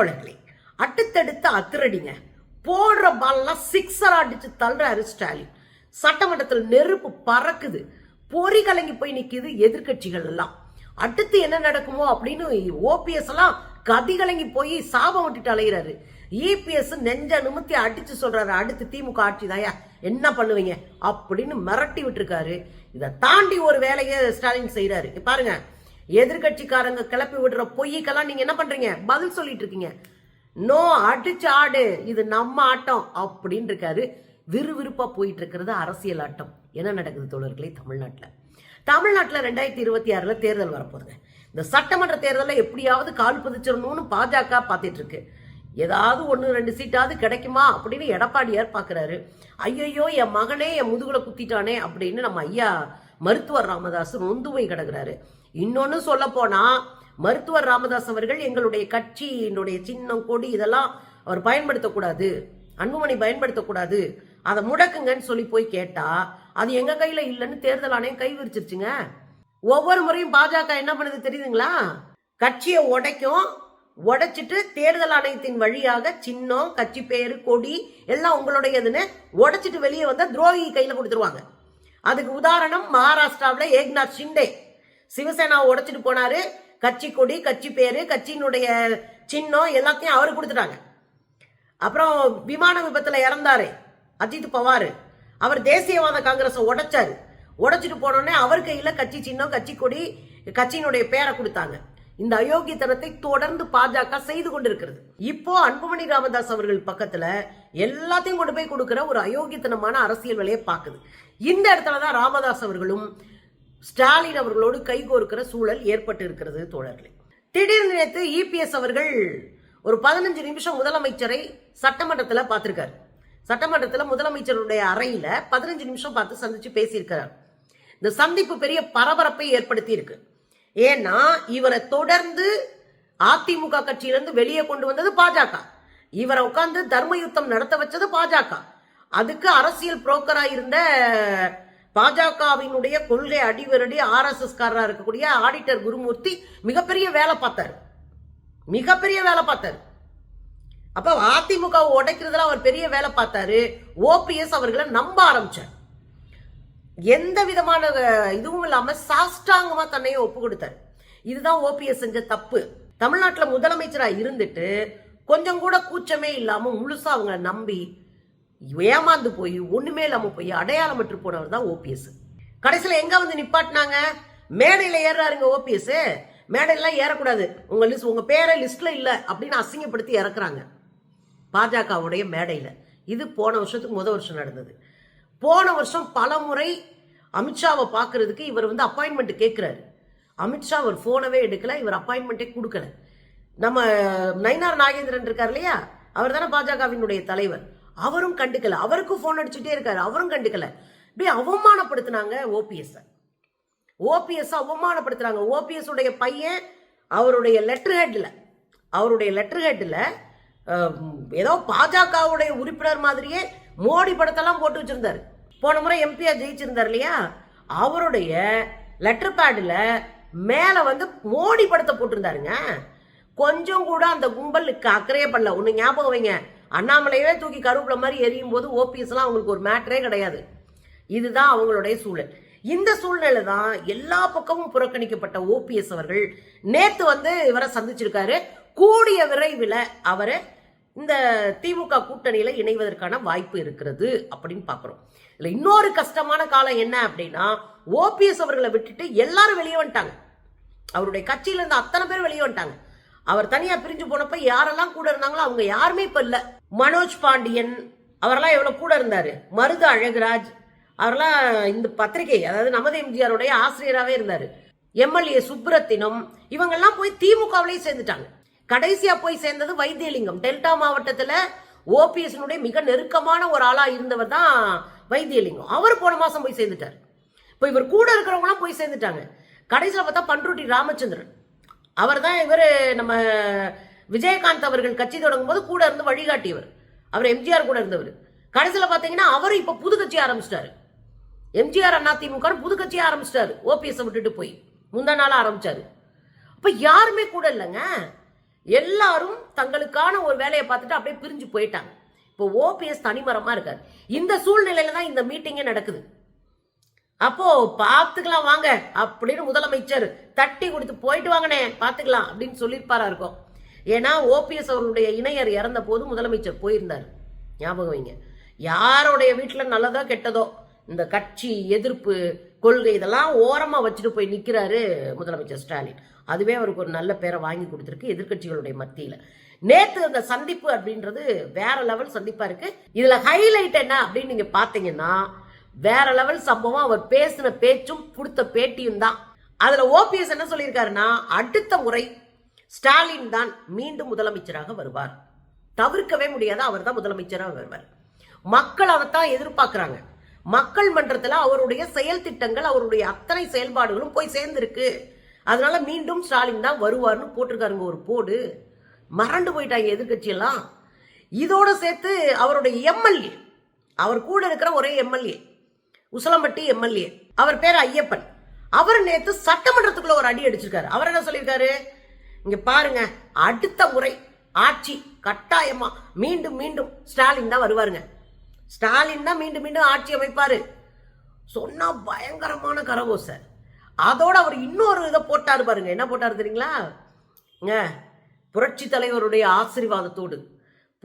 தோழர்களே அடுத்தடுத்த அதிரடிங்க. போடுற பால்லாம் சிக்ஸர் அடிச்சு தள்ளுறாரு ஸ்டாலின். சட்டமன்றத்தில் நெருப்பு பறக்குது. பொறி கலங்கி போய் நிற்கிது எதிர்க்கட்சிகள் எல்லாம். அடுத்து என்ன நடக்குமோ அப்படின்னு ஓபிஎஸ் எல்லாம் கதி கலங்கி போய் சாபம் விட்டுட்டு அலைகிறாரு இபிஎஸ் நெஞ்ச நிமித்தி அடிச்சு சொல்றாரு அடுத்து திமுக ஆட்சி தாயா என்ன பண்ணுவீங்க? அப்படின்னு மிரட்டி விட்டுருக்காரு. இதை தாண்டி ஒரு வேலையை ஸ்டாலின் செய்யறாரு பாருங்க. எதிர்கட்சிக்காரங்க கிளப்பி விடுற பொய்யக்கெல்லாம் நீங்க என்ன பண்றீங்க? பதில் சொல்லிட்டு இருக்கீங்க. நோ அடிச்சு ஆடு. இது நம்ம ஆட்டம். அப்படின்னு இருக்காரு. விறுவிறுப்பா போயிட்டு இருக்கிறது அரசியல் ஆட்டம். என்ன நடக்குது தோழர்களே தமிழ்நாட்டில்? தமிழ்நாட்டில் ரெண்டாயிரத்தி இருபத்தி ஆறில் தேர்தல் வரப்போகுதுங்க. இந்த சட்டமன்ற தேர்தலில் எப்படியாவது கால் பதிச்சிடணும்னு பாஜக பார்த்துட்டு இருக்கு. ஏதாவது ஒன்று ரெண்டு சீட்டாவது கிடைக்குமா அப்படின்னு எடப்பாடியார் பார்க்குறாரு ஐயையோ என் மகனே என் முதுகுல குத்திட்டானே அப்படின்னு நம்ம ஐயா மருத்துவர் ராமதாஸ் நொந்து போய் கிடக்குறாரு. இன்னொன்னு சொல்ல போனா மருத்துவர் ராமதாஸ் அவர்கள் எங்களுடைய கட்சியினுடைய சின்னம் கொடி இதெல்லாம் அவர் பயன்படுத்தக்கூடாது. அன்புமணி பயன்படுத்தக்கூடாது. அதை முடக்குங்கன்னு சொல்லி போய் கேட்டா அது எங்க கையில இல்லைன்னு தேர்தல் ஆணையம் கை விரிச்சிருச்சுங்க. ஒவ்வொரு முறையும் பாஜக என்ன பண்ணுது தெரியுதுங்களா? கட்சியை உடைக்கும் உடைச்சிட்டு தேர்தல் ஆணையத்தின் வழியாக சின்னம் கட்சி பேரு கொடி எல்லாம் உங்களுடையதுன்னு உடைச்சிட்டு வெளியே வந்தா துரோகி கையில கொடுத்துருவாங்க. அதுக்கு உதாரணம் மகாராஷ்டிராவில் ஏக்நாத் ஷிண்டே. சிவசேனா உடைச்சிட்டு போனாரு. கட்சி கொடி கட்சி பேரு கட்சியினுடைய சின்னம் எல்லாத்தையும் அவரு கொடுத்துட்டாங்க. அப்புறம் விமான விபத்துல இறந்தாரு அஜித் பவார். அவர் தேசியவாத காங்கிரஸை உடைச்சாரு. உடைச்சிட்டு போனோடனே அவர் கையில கட்சி சின்னம் கட்சி கொடி கட்சியினுடைய பேரை கொடுத்தாங்க. இந்த அயோக்கியத்தனத்தை தொடர்ந்து பாஜக செய்து கொண்டிருக்கிறது. இப்போ அன்புமணி ராமதாஸ் அவர்கள் பக்கத்துல எல்லாத்தையும் கொண்டு போய் கொடுக்கிற ஒரு அயோக்கியத்தனமான அரசியல் வேலையை பார்க்குது. இந்த இடத்துல தான் ராமதாஸ் அவர்களும் ஸ்டாலின் அவர்களோடு கைகோர்க்கிற சூழல் ஏற்பட்டு இருக்கிறது தோழர்களே. திடீர்னு நேற்று இபிஎஸ் அவர்கள் ஒரு பதினஞ்சு நிமிஷம் முதலமைச்சரை சட்டமன்றத்தில் பார்த்துருக்காரு. சட்டமன்றத்தில் முதலமைச்சருடைய அறையில் பதினஞ்சு நிமிஷம் பார்த்து சந்திச்சு பேசியிருக்கிறார். இந்த சந்திப்பு பெரிய பரபரப்பை ஏற்படுத்தி இருக்கு ஏன்னா இவரை தொடர்ந்து அதிமுக கட்சியிலிருந்து வெளியே கொண்டு வந்தது பாஜக. இவரை உட்கார்ந்து தர்ம யுத்தம் நடத்த வச்சது பாஜக. அதுக்கு அரசியல் புரோக்கராக இருந்த பாஜகவினுடைய கொள்கை அடிவரடி ஆர்எஸ்எஸ்காரராக இருக்கக்கூடிய ஆடிட்டர் குருமூர்த்தி மிகப்பெரிய வேலை பார்த்தாரு. மிகப்பெரிய வேலை பார்த்தாரு. அப்போ அதிமுக உடைக்கிறதுல அவர் பெரிய வேலை பார்த்தாரு. ஓபிஎஸ் அவர்களை நம்ப ஆரம்பிச்சார். எந்த விதமான இதுவும் இல்லாமல் சாஷ்டாங்கமா தன்னையே ஒப்பு கொடுத்தாரு. இதுதான் ஓபிஎஸ் செஞ்ச தப்பு. தமிழ்நாட்டில் முதலமைச்சராக இருந்துட்டு கொஞ்சம் கூட கூச்சமே இல்லாமல் முழுசாக அவங்கள நம்பி ஏமாந்து போய் ஒண்ணுமே இல்லாம போய் அடையாளமற்று போனவர் தான் ஓபிஎஸ். கடைசியில எங்க வந்து நிப்பாட்டினாங்க? மேடையில ஏறாருங்க ஓபிஎஸ். மேடையெல்லாம் ஏறக்கூடாது. உங்க லிஸ்ட் உங்க பேரை லிஸ்ட்ல இல்லை அப்படின்னு அசிங்கப்படுத்தி இறக்குறாங்க. பாஜகவுடைய மேடையில். இது போன வருஷத்துக்கு முத வருஷம் நடந்தது. போன வருஷம் பல முறை அமித்ஷாவை பார்க்கறதுக்கு இவர் வந்து அப்பாயின்மெண்ட் கேட்குறாரு அமித்ஷா அவர் ஃபோனவே எடுக்கல இவர் அப்பாயின்மெண்ட்டே கொடுக்கல. நம்ம நயினார் நாகேந்திரன் இருக்கார் இல்லையா? அவர் தானே பாஜகவினுடைய தலைவர். அவரும் கண்டுக்கல. அவருக்கும் ஃபோன் அடிச்சுட்டே இருக்காரு. அவரும் கண்டுக்கல. இப்படி அவமானப்படுத்தினாங்க ஓபிஎஸ் ஓபிஎஸ் அவமானப்படுத்துறாங்க. ஓபிஎஸ் உடைய பையன் அவருடைய லெட்டர் ஹெட்டில் அவருடைய லெட்டர் ஹெட்டில் ஏதோ பாஜகவுடைய உறுப்பினர் மாதிரியே மோடி படத்தெல்லாம் போட்டு வச்சிருந்தாரு. போன முறை எம்பியா ஜெயிச்சிருந்தார் இல்லையா? அவருடைய லெட்டர் பேடில் மேலே வந்து மோடி படத்தை போட்டிருந்தாருங்க. கொஞ்சம் கூட அந்த கும்பலுக்கு அக்கறையே பண்ணல ஒன்று ஞாபகம் வைங்க. அண்ணாமலையவே தூக்கி கருவேப்பிலை மாதிரி எரியும் போது ஓபிஎஸ்லாம் அவங்களுக்கு ஒரு மேட்டரே கிடையாது. இதுதான் அவங்களுடைய சூழல். இந்த சூழ்நிலை தான் எல்லா பக்கமும் புறக்கணிக்கப்பட்ட ஓபிஎஸ் அவர்கள் நேத்து வந்து இவரை சந்திச்சிருக்காரு. கூடிய விரைவில் அவரை இந்த திமுக கூட்டணியில் இணைவதற்கான வாய்ப்பு இருக்கிறது அப்படின்னு பார்க்குறோம். இல்லை இன்னொரு கஷ்டமான காலம் என்ன அப்படின்னா ஓபிஎஸ் அவர்களை விட்டுட்டு எல்லாரும் வெளியே வந்துட்டாங்க. அவருடைய கட்சியிலேருந்து அத்தனை பேர் வெளியே வந்துட்டாங்க. அவர் தனியா பிரிஞ்சு போனப்ப யாரெல்லாம் கூட இருந்தாங்களோ அவங்க யாருமே இப்ப இல்ல. மனோஜ் பாண்டியன் அவரெல்லாம் எவ்வளவு கூட இருந்தாரு. மருது அழகராஜ் அவரெல்லாம் இந்த பத்திரிகை அதாவது நமது எம்ஜிஆருடைய ஆசிரியராகவே இருந்தாரு. எம்எல்ஏ சுப்ரத்தினம் இவங்கெல்லாம் போய் திமுகவிலேயே சேர்ந்துட்டாங்க. கடைசியா போய் சேர்ந்தது வைத்தியலிங்கம். டெல்டா மாவட்டத்துல ஓபிஎஸ்னுடைய மிக நெருக்கமான ஒரு ஆளா இருந்தவர் தான் வைத்தியலிங்கம். அவர் போன மாசம் போய் சேர்ந்துட்டார். இப்போ இவர் கூட இருக்கிறவங்களாம் போய் சேர்ந்துட்டாங்க. கடைசியில் பார்த்தா பண்ருட்டி ராமச்சந்திரன். அவர் தான் இவர் நம்ம விஜயகாந்த் அவர்கள் கட்சி தொடங்கும் போது கூட இருந்து வழிகாட்டியவர். அவர் எம்ஜிஆர் கூட இருந்தவர். கடைசியில் பார்த்தீங்கன்னா அவரும் இப்போ புது கட்சி ஆரம்பிச்சிட்டாரு. எம்ஜிஆர் அதிமுக புது கட்சியை ஆரம்பிச்சிட்டாரு. ஓபிஎஸ் விட்டுட்டு போய். முந்தா நாள் ஆரம்பிச்சாரு. அப்போ யாருமே கூட இல்லைங்க. எல்லாரும் தங்களுக்கான ஒரு வேலையை பார்த்துட்டு அப்படியே பிரிஞ்சு போயிட்டாங்க. இப்போ ஓபிஎஸ் தனிமரமாக இருக்காரு. இந்த சூழ்நிலையில தான் இந்த மீட்டிங்கே நடக்குது. அப்போ பார்த்துக்கலாம் வாங்க அப்படின்னு முதலமைச்சர் தட்டி கொடுத்து போயிட்டு வாங்கினேன் பார்த்துக்கலாம் அப்படின்னு சொல்லியிருப்பாரா இருக்கும். ஏன்னா ஓபிஎஸ் அவர்களுடைய இணையர் இறந்த போது முதலமைச்சர் போயிருந்தார். ஞாபகம் வைங்க. யாருடைய வீட்டில் நல்லதோ கெட்டதோ இந்த கட்சி எதிர்ப்பு கொள்கை இதெல்லாம் ஓரமாக வச்சுட்டு போய் நிற்கிறாரு முதலமைச்சர் ஸ்டாலின். அதுவே அவருக்கு ஒரு நல்ல பேரை வாங்கி கொடுத்துருக்கு எதிர்க்கட்சிகளுடைய மத்தியில். நேற்று அந்த சந்திப்பு அப்படின்றது வேற லெவல் சந்திப்பாக இருக்குது இதில் ஹைலைட் என்ன அப்படின்னு நீங்கள் பார்த்தீங்கன்னா வேற லெவல் சம்பவம் அவர் பேசின பேச்சும் கொடுத்த பேட்டியும் தான். அதுல ஓபிஎஸ் என்ன சொல்லியிருக்காருன்னா அடுத்த முறை ஸ்டாலின் தான் மீண்டும் முதலமைச்சராக வருவார். தவிர்க்கவே முடியாத அவர் தான் முதலமைச்சராக வருவார். மக்கள் அதைத்தான் எதிர்பார்க்குறாங்க. மக்கள் மன்றத்தில் அவருடைய செயல் திட்டங்கள் அவருடைய அத்தனை செயல்பாடுகளும் போய் சேர்ந்துருக்கு. அதனால மீண்டும் ஸ்டாலின் தான் வருவார்னு போட்டிருக்காருங்க ஒரு போடு. மறண்டு போயிட்டாங்க எதிர்கட்சியெல்லாம் இதோட சேர்த்து அவருடைய எம்எல்ஏ அவர் கூட இருக்கிற ஒரே எம்எல்ஏ உசலம்பட்டி எம்எல்ஏ. அவர் பேர் ஐயப்பன். அவர் நேத்து சட்டமன்றத்துக்குள்ள ஒரு அடி அடிச்சிருக்காரு. அவர் என்ன சொல்லியிருக்காரு? இங்க பாருங்க அடுத்த முறை ஆட்சி கட்டாயமா மீண்டும் மீண்டும் ஸ்டாலின் தான் வருவாருங்க. ஸ்டாலின் தான் மீண்டும் மீண்டும் ஆட்சி அமைப்பாரு. சொன்னா பயங்கரமான கரகோசை. அதோட அவர் இன்னொரு இதை போட்டாரு பாருங்க. என்ன போட்டாரு தெரியுங்களா? ஏ புரட்சி தலைவருடைய ஆசீர்வாதத்தோடு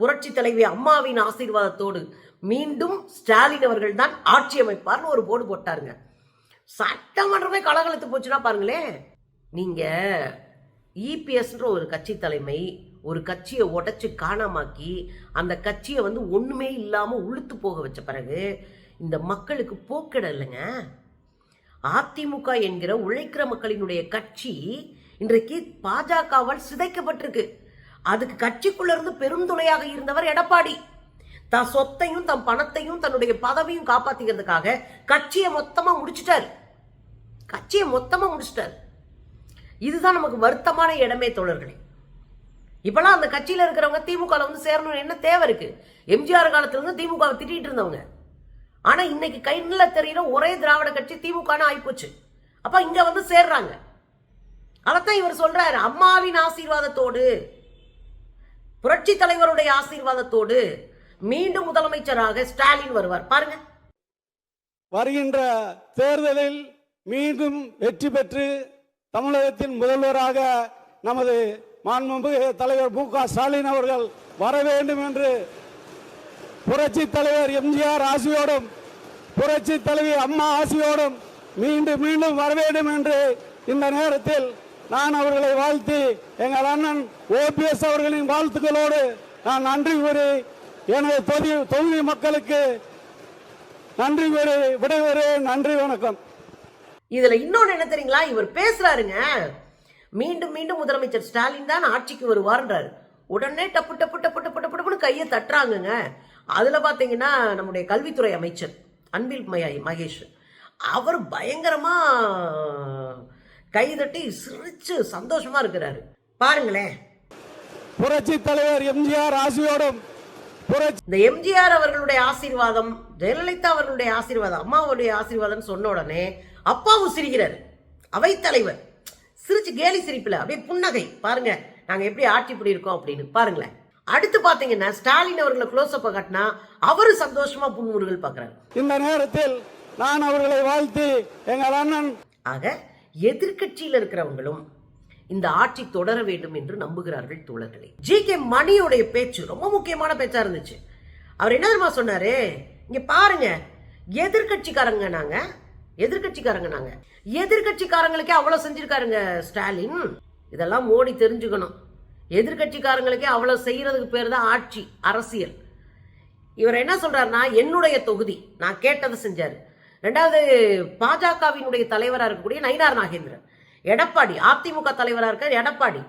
புரட்சி தலைவி அம்மாவின் ஆசீர்வாதத்தோடு மீண்டும் ஸ்டாலின் அவர்கள் தான் ஆட்சி அமைப்பார்னு ஒரு போர்டு போட்டாருங்க. சட்டமன்றமே கலகலத்து போச்சுன்னா பாருங்களேன் நீங்க இபிஎஸ்ன்ற ஒரு கட்சி தலைமை ஒரு கட்சியை உடச்சி காணாமாக்கி அந்த கட்சியை வந்து ஒன்றுமே இல்லாமல் உளுத்து போக வச்ச பிறகு இந்த மக்களுக்கு போக்கிட இல்லைங்க. அதிமுக என்கிற உழைக்கிற மக்களினுடைய கட்சி இன்றைக்கு பாஜகவால் சிதைக்கப்பட்டிருக்கு. அதுக்கு கட்சிக்குள்ள இருந்து பெருந்துணையாக இருந்தவர் எடப்பாடி. தன் சொத்தையும் தன் பணத்தையும் தன்னுடைய பதவியும் காப்பாத்திக்கிறதுக்காக கட்சியை மொத்தமா முடிச்சிட்டாரு. கட்சியை மொத்தமா முடிச்சிட்டாரு. இதுதான் நமக்கு வருத்தமான இடமே தோழர்களே. இப்பெல்லாம் அந்த கட்சியில் இருக்கிறவங்க திமுகவில் வந்து சேரணும்னு என்ன தேவை இருக்கு? எம்ஜிஆர் காலத்துல இருந்து திட்டிகிட்டு இருந்தவங்க. ஆனா இன்னைக்கு கைநில தெரியுற ஒரே திராவிட கட்சி திமுகன்னு ஆயிப்போச்சு. அப்ப இங்க வந்து சேர்றாங்க. அதைத்தான் இவர் சொல்றாரு அம்மாவின் ஆசீர்வாதத்தோடு புரட்சி தலைவருடைய ஆசீர்வாதத்தோடு மீண்டும் முதலமைச்சராக ஸ்டாலின் வருவார். பாருங்க. வருகின்ற தேர்தலில் மீண்டும் வெற்றி பெற்று தமிழகத்தின் முதல்வராக நமது மாண்புமிகு தலைவர் மு க ஸ்டாலின் அவர்கள் வர வேண்டும் என்று புரட்சி தலைவர் எம்ஜிஆர் ஆசியோடும் புரட்சி தலைவி அம்மா ஆசியோடும் மீண்டும் மீண்டும் வர வேண்டும் என்று இந்த நேரத்தில் நான் அவர்களை வாழ்த்தி எங்கள் அண்ணன் ஓபிஎஸ் அவர்களின் வாழ்த்துக்களோடு நான் நன்றி கூறி எனது தொகுதி தொகுதி மக்களுக்கு நன்றி கூறி விடைபெறுகிறேன். நன்றி வணக்கம். இதுல இன்னொன்னு என்ன தெரியுங்களா? இவர் பேசுறாருங்க. மீண்டும் மீண்டும் முதலமைச்சர் ஸ்டாலின் தான் ஆட்சிக்கு வருவார்ன்றாரு. உடனே டப்பு டப்பு டப்பு டப்பு டப்பு டப்புன்னு கையை தட்டுறாங்கங்க. அதுல பாத்தீங்கன்னா நம்முடைய கல்வித்துறை அமைச்சர் அன்பில் மய- மகேஷ். அவர் பயங்கரமா கை தட்டி சிரிச்சு சந்தோஷமா இருக்கிறாரு. பாருங்களேன். புரட்சி தலைவர் எம்ஜிஆர் ஆசியோடும் இந்த எம்ஜிஆர் அவர்களுடைய ஆசீர்வாதம் ஜெயலலிதா அவர்களுடைய ஆசீர்வாதம் அம்மாவுடைய ஆசீர்வாதம் சொன்ன உடனே அப்பாவும் சிரிக்கிறாரு. அவைத்தலைவர். சிரிச்சு கேலி சிரிப்புல அப்படியே புன்னகை. பாருங்க நாங்க எப்படி ஆட்சி இப்படி இருக்கோம் அப்படின்னு. பாருங்களேன். அடுத்து பாத்தீங்கன்னா ஸ்டாலின் அவர்களை க்ளோஸ் அப்ப காட்டினா அவரு சந்தோஷமா புன்முறுகள் பாக்குறாரு. இந்த நேரத்தில் நான் அவர்களை வாழ்த்தி எங்கள் அண்ணன் ஆக எதிர்க்கட்சியில் இருக்கிறவங்களும் இந்த ஆட்சி தொடர வேண்டும் என்று நம்புகிறார்கள் தோழர்களே. ஜி கே மணியோடைய பேச்சு ரொம்ப முக்கியமான பேச்சா இருந்துச்சு. அவர் என்ன தெரியுமா சொன்னாரு? இங்க பாருங்க எதிர்க்கட்சிக்காரங்க நாங்க எதிர்கட்சிக்காரங்க நாங்க. எதிர்கட்சிக்காரங்களுக்கே அவ்வளவு செஞ்சிருக்காருங்க ஸ்டாலின். இதெல்லாம் மோடி தெரிஞ்சுக்கணும். எதிர்கட்சிக்காரங்களுக்கே அவ்வளவு செய்யறதுக்கு பேர் தான் ஆட்சி அரசியல். இவர் என்ன சொல்றாருன்னா என்னுடைய தொகுதி நான் கேட்டதை செஞ்சாரு. ரெண்டாவது பாஜகவினுடைய தலைவராக இருக்கக்கூடிய நயினார் நாகேந்திரன். எடப்பாடி அதிமுக தலைவராக இருக்கார் எடப்பாடி.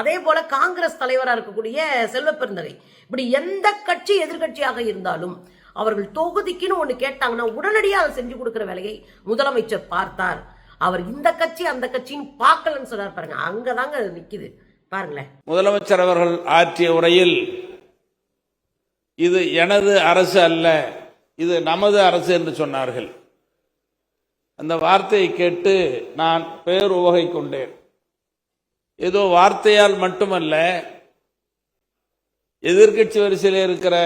அதே போல காங்கிரஸ் தலைவராக இருக்கக்கூடிய செல்வப்பெருந்தகை இப்படி எந்த கட்சி எதிர்க்கட்சியாக இருந்தாலும் அவர்கள் தொகுதிக்குன்னு ஒன்று கேட்டாங்கன்னா உடனடியாக அதை செஞ்சு கொடுக்குற வேலையை முதலமைச்சர் பார்த்தார். அவர் இந்த கட்சி அந்த கட்சின்னு பார்க்கலன்னு சொன்னார் பாருங்க. அங்கதாங்க அது நிற்கிது பாருங்களேன். முதலமைச்சர் அவர்கள் ஆற்றிய உரையில் இது எனது அரசு அல்ல இது நமது அரசு என்று சொன்னார்கள். அந்த வார்த்தையை கேட்டு நான் பேர் உவகை கொண்டேன். ஏதோ வார்த்தையால் மட்டுமல்ல எதிர்க்கட்சி வரிசையில் இருக்கிற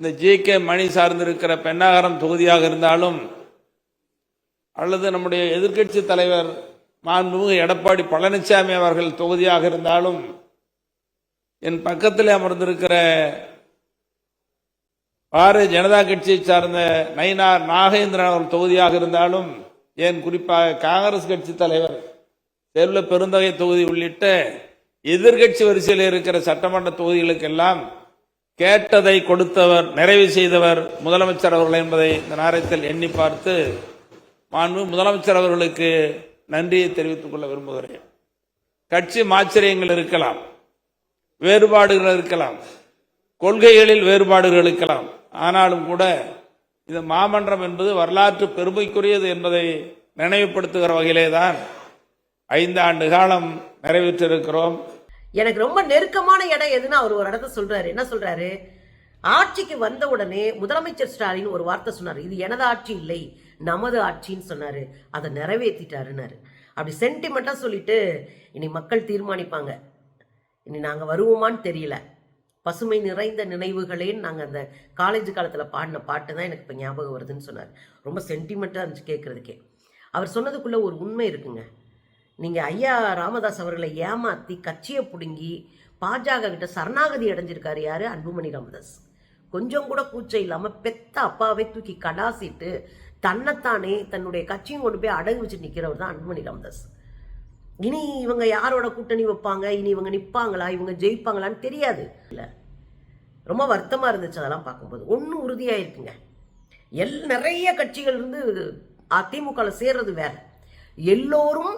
இந்த ஜே கே மணி சார்ந்திருக்கிற பெண்ணாகரம் தொகுதியாக இருந்தாலும் அல்லது நம்முடைய எதிர்க்கட்சி தலைவர் மாண்புமிகு எடப்பாடி பழனிசாமி அவர்கள் தொகுதியாக இருந்தாலும் என் பக்கத்தில் அமர்ந்திருக்கிற பாரதிய ஜனதா கட்சியை சார்ந்த நயினார் நாகேந்திரன் அவர்கள் தொகுதியாக இருந்தாலும் ஏன் குறிப்பாக காங்கிரஸ் கட்சி தலைவர் செல்வ பெருந்தகை தொகுதி உள்ளிட்ட எதிர்கட்சி வரிசையில் இருக்கிற சட்டமன்ற தொகுதிகளுக்கெல்லாம் கேட்டதை கொடுத்தவர் நிறைவு செய்தவர் முதலமைச்சர் அவர்கள் என்பதை இந்த நேரத்தில் எண்ணி பார்த்து மாண்பு முதலமைச்சர் அவர்களுக்கு நன்றியை தெரிவித்துக் கொள்ள விரும்புகிறேன். கட்சி மாச்சரியங்கள் இருக்கலாம் வேறுபாடுகள் இருக்கலாம் கொள்கைகளில் வேறுபாடுகள் இருக்கலாம் ஆனாலும் கூட இந்த மாமன்றம் என்பது வரலாற்று பெருமைக்குரியது என்பதை நினைவுபடுத்துகிற வகையிலே தான் ஐந்து ஆண்டு காலம் நிறைவேற்றிருக்கிறோம். எனக்கு ரொம்ப நெருக்கமான இடம் எதுன்னு அவர் ஒரு இடத்த சொல்றாரு. என்ன சொல்றாரு? ஆட்சிக்கு வந்த உடனே முதலமைச்சர் ஸ்டாலின் ஒரு வார்த்தை சொன்னார். இது எனது ஆட்சி இல்லை நமது ஆட்சின்னு சொன்னார். அதை நிறைவேற்றிட்டாருன்னாரு அப்படி சென்டிமெண்ட்டாக சொல்லிட்டு இனி மக்கள் தீர்மானிப்பாங்க. இனி நாங்கள் வருவோமான்னு தெரியல. பசுமை நிறைந்த நினைவுகளேன்னு நாங்கள் அந்த காலேஜ் காலத்தில் பாடின பாட்டு தான் எனக்கு இப்போ ஞாபகம் வருதுன்னு சொன்னார். ரொம்ப சென்டிமெண்ட்டாக இருந்துச்சு கேட்குறதுக்கே அவர் சொன்னதுக்குள்ளே ஒரு உண்மை இருக்குங்க. நீங்கள் ஐயா ராமதாஸ் அவர்களை ஏமாற்றி கட்சியை பிடுங்கி பாஜக கிட்ட சரணாகதி அடைஞ்சிருக்காரு யார்? அன்புமணி ராமதாஸ். கொஞ்சம் கூட கூச்சம் இல்லாமல் பெத்த அப்பாவை தூக்கி கடாசிட்டு தன்னைத்தானே தன்னுடைய கட்சியும் கொண்டு போய் அடகு வச்சு நிற்கிறவர் தான் அன்புமணி ராமதாஸ். இனி இவங்க யாரோட கூட்டணி வைப்பாங்க? இனி இவங்க நிற்பாங்களா இவங்க ஜெயிப்பாங்களான்னு தெரியாது. இல்லை ரொம்ப வருத்தமாக இருந்துச்சு அதெல்லாம் பார்க்கும்போது. ஒன்றும் உறுதியாக இருக்குங்க எல் நிறைய கட்சிகள் இருந்து அதிமுகவில் சேர்றது வேறு. எல்லோரும்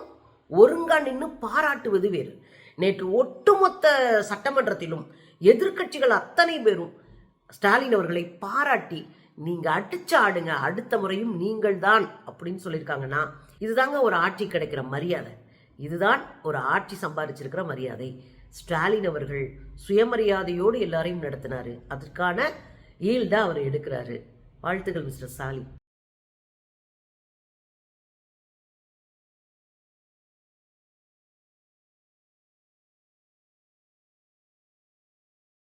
ஒருங்கா நின்று பாராட்டுவது வேறு. நேற்று ஒட்டுமொத்த சட்டமன்றத்திலும் எதிர்க்கட்சிகள் அத்தனை பேரும் ஸ்டாலின் அவர்களை பாராட்டி நீங்கள் அடிச்சு ஆடுங்க அடுத்த முறையும் நீங்கள் தான் அப்படின்னு சொல்லியிருக்காங்கன்னா இதுதாங்க ஒரு ஆட்சி கிடைக்கிற மரியாதை. இதுதான் ஒரு ஆட்சி சம்பாதிச்சிருக்கிற மரியாதை. ஸ்டாலின் அவர்கள் சுயமரியாதையோடு எல்லாரையும் நடத்தினார். அதற்கான ஈல்டாக அவர் எடுக்கிறாரு. வாழ்த்துக்கள் மிஸ்டர் ஸ்டாலின்.